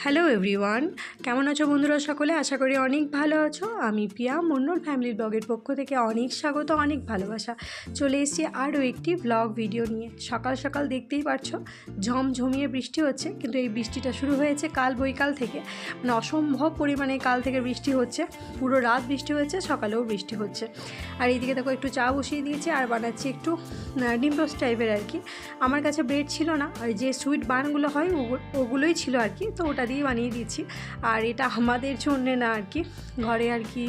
Hello everyone কেমন আছো বন্ধুরা সকলে? আশা করি অনেক ভালো আছো। আমি পিয়া মন্ডল ফ্যামিলি ব্লগের পক্ষ থেকে অনেক স্বাগত, অনেক ভালোবাসা। চলে এসেছি আরও একটি ব্লগ ভিডিও নিয়ে। সকাল সকাল দেখতেই পারছ ঝমঝমিয়ে বৃষ্টি হচ্ছে, কিন্তু এই বৃষ্টিটা শুরু হয়েছে কাল বৈকাল থেকে। মানে অসম্ভব পরিমাণে কাল থেকে বৃষ্টি হচ্ছে, পুরো রাত বৃষ্টি হচ্ছে, সকালেও বৃষ্টি হচ্ছে। আর এইদিকে দেখো, একটু চা বসিয়ে দিয়েছি আর বানাচ্ছি একটু ডিম টোস্ট টাইপের আর কি। আমার কাছে ব্রেড ছিল না, আর যে সুইট বানগুলো হয় ওগু- ওগুলোই ছিল আর কি, তো ওটা দিয়ে বানিয়ে দিচ্ছি আর এটা আমাদের জন্যে না আর কি। ঘরে আর কি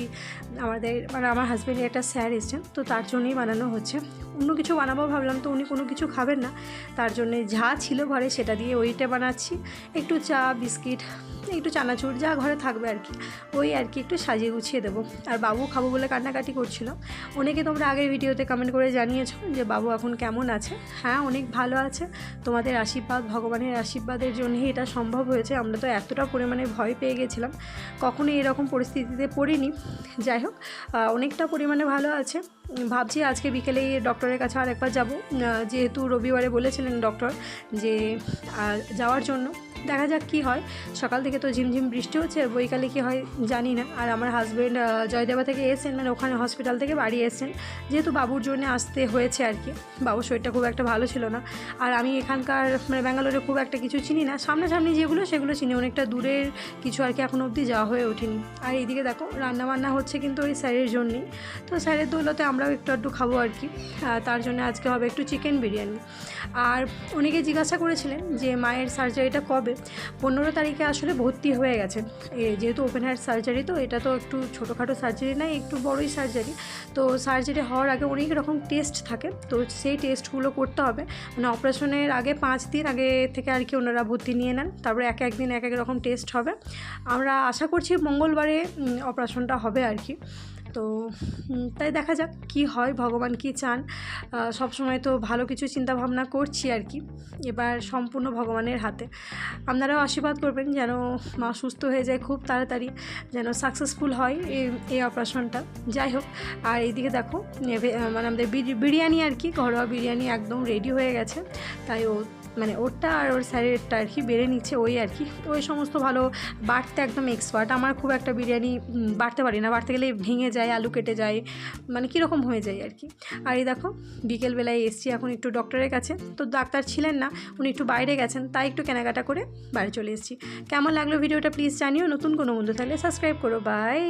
আমাদের মানে আমার হাজব্যান্ডের একটা স্যার এসছেন, তো তার জন্যই বানানো হচ্ছে। অন্য কিছু বানাবো, ভাবলাম তো উনি কোনো কিছু খাবেন না। তার জন্যে যা ছিল ঘরে সেটা দিয়ে ওইটা বানাচ্ছি। একটু চা, বিস্কিট, একটু চানাচুর, যা ঘরে থাকবে আর কি। ওই আর কি একটু সাজিয়ে গুছিয়ে দেবো। আর বাবু খাব বলে কান্নাকাটি করছিল। অনেকে তোমরা আগের ভিডিওতে কমেন্ট করে জানিয়েছো যে, বাবু এখন কেমন আছে? হ্যাঁ অনেক ভালো আছে। তোমাদের আশীর্বাদ, ভগবানের আশীর্বাদের জন্যই এটা সম্ভব হয়েছে। আমরা তো এতটা পরিমাণে ভয় পেয়ে গেছিলাম। কখনোই এরকম পরিস্থিতিতে পড়িনি। যাই হোক অনেকটা পরিমাণে ভালো আছে। ভাবছি আজকে বিকেলে ডক্টরের কাছে আর একবার যাব। যেহেতু রবিবারে বলেছিলেন ডক্টর যে যাওয়ার জন্য। দেখা যাক কি হয়। সকাল থেকে তো ঝিমঝিম বৃষ্টি হচ্ছে, আর বৈকালে কি হয় জানি না। আর আমার হাজব্যান্ড জয়দেবা থেকে এসেছেন মানে ওখানে হসপিটাল থেকে বাড়ি এসেছেন। যেহেতু বাবুর জন্য আসতে হয়েছে আর কি। বাবুর শরীরটা খুব একটা ভালো ছিল না। আর আমি এখানকার মানে ব্যাঙ্গালোরে খুব একটা কিছু চিনি না। সামনাসামনি যেগুলো, সেগুলো চিনি। অনেকটা দূরের কিছু আর কি এখনও অবধি যাওয়া হয়ে ওঠেনি। আর এইদিকে দেখো, রান্নাবান্না হচ্ছে কিন্তু ওই স্যারের জন্যই। তো স্যারের দৌলতে আমরাও একটু একটু খাব আর কি। তার জন্য আজকে হবে একটু চিকেন বিরিয়ানি। আর অনেকে জিজ্ঞাসা করেছিলেন যে মায়ের সার্জারিটা কবে? পনেরো তারিখে আসলে ভর্তি হয়ে গেছে। যেহেতু ওপেন হার্ট সার্জারি তো এটা তো একটু ছোটোখাটো সার্জারি নাই একটু বড়ই সার্জারি তো সার্জারি হওয়ার আগে অনেক রকম টেস্ট থাকে। তো সেই টেস্টগুলো করতে হবে। মানে অপারেশনের আগে পাঁচ দিন আগে থেকে আর কি ওনারা ভর্তি নিয়ে নেন। তারপরে এক এক দিন এক এক রকম টেস্ট হবে। আমরা আশা করছি মঙ্গলবারে অপারেশনটা হবে আর কি। তো তাই দেখা যাক কি হয়, ভগবান কি চান। সব সময় তো ভালো কিছু চিন্তা ভাবনা করছি আর কি, এবার সম্পূর্ণ ভগবানের হাতে। আপনারাও আশীর্বাদ করবেন যেন মা সুস্থ হয়ে যায় খুব তাড়াতাড়ি, যেন সাকসেসফুল হয় এই অপারেশনটা যাই হোক, আর এইদিকে দেখো মানে আমাদের বিরি- বিরিয়ানি আর কি, ঘরোয়া বিরিয়ানি একদম রেডি হয়ে গেছে, তাই ও মানে ওরটা আর ওর স্যারেরটা আর কি বেড়ে নিচ্ছে ওই আর কি। ওই সমস্ত ভালো বাড়তে একদম এক্সপার্ট আমার খুব একটা বিরিয়ানি বাড়তে পারি না। বাড়তে গেলে ভেঙে যায়, আলু কেটে যায় মানে কীরকম হয়ে যায় আর কি। আর এই দেখো, বিকেলবেলায় এসছি এখন একটু ডক্টরের কাছে। তো ডাক্তার ছিলেন না, উনি একটু বাইরে গেছেন, তাই একটু কেনাকাটা করে বাড়ি চলে এসেছি। কেমন লাগল ভিডিওটা প্লিজ জানিও। নতুন কোনো বন্ধু থাকলে সাবস্ক্রাইব করো। বাই